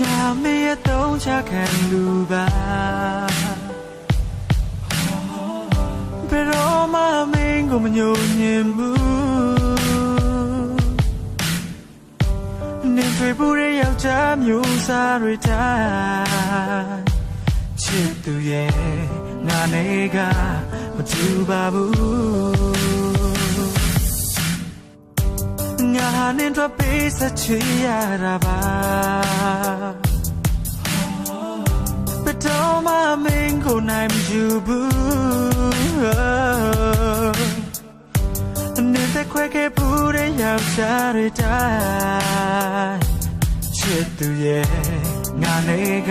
ငါမင်းရဲ့သုံးချခံလူပါဘယ်တော့မှမင်းကိုမညှို့ညင်ဘူးနေတွေ့ဘူးရဲ့ယောက်ျားမျိုးစားတွေတိုင်းချစ်သူရဲ့ငါနေကမတူပါဘူး နဲ့တော့ပေးစချွေရတာပါဘယ်တော့မှမင်းကိုနိုင်မယူဘူးနေတဲ့ခွဲခဲ့ဘူးတဲ့ယောက်ျားတွေတိုင်းချစ်သူရဲ့ငါနေက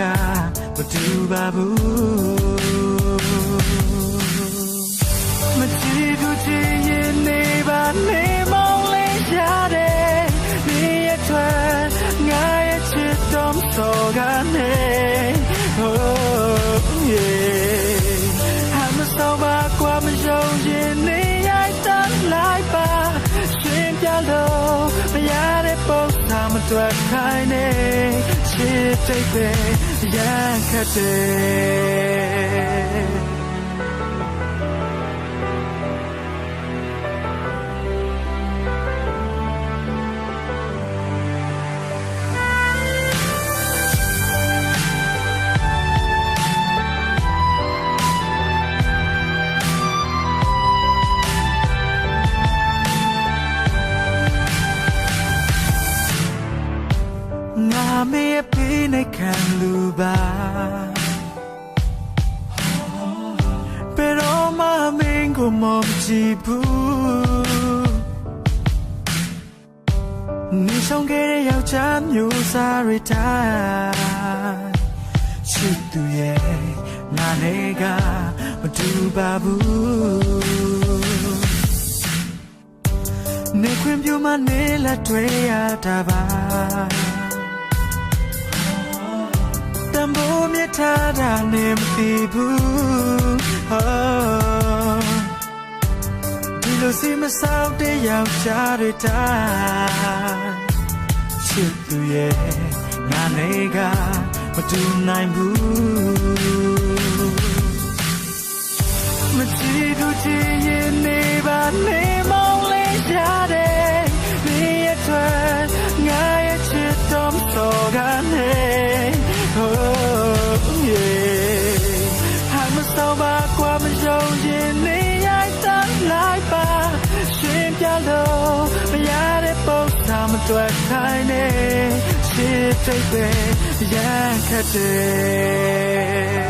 မတူပါဘူးမကြည့်သူကြည့်ရင်နေပါနေ တော်စောကနေ oh yeah ဟာမစောပါကွာမယုံရင်နေရိုက်တမ်းလိုက်ပါရှင်ပြလို့မရတဲ့ပုံစံမတွေ့ခိုင်းနေချစ်တဲ့ နေခံလူပါဘယ်တော့မှမင်းကိုမကြည့်ဘူးနေဆောင်ခဲ့တဲ့ယောက်ျားမျိုးစားတွေတိုင်းချစ်သူရဲ့ငါနေကမတူပါဘူးနေခွင့်ပြုမ ထားတာနေမသိဘူးဟောဒီလိုစီမဆောက်တဲ့ယောက်ျားတွေတိုင်းချစ်သူရဲ့ငါနေကမတူနိုင်ဘူး ချစ်တဲ့ပဲရန်ခတ်တယ်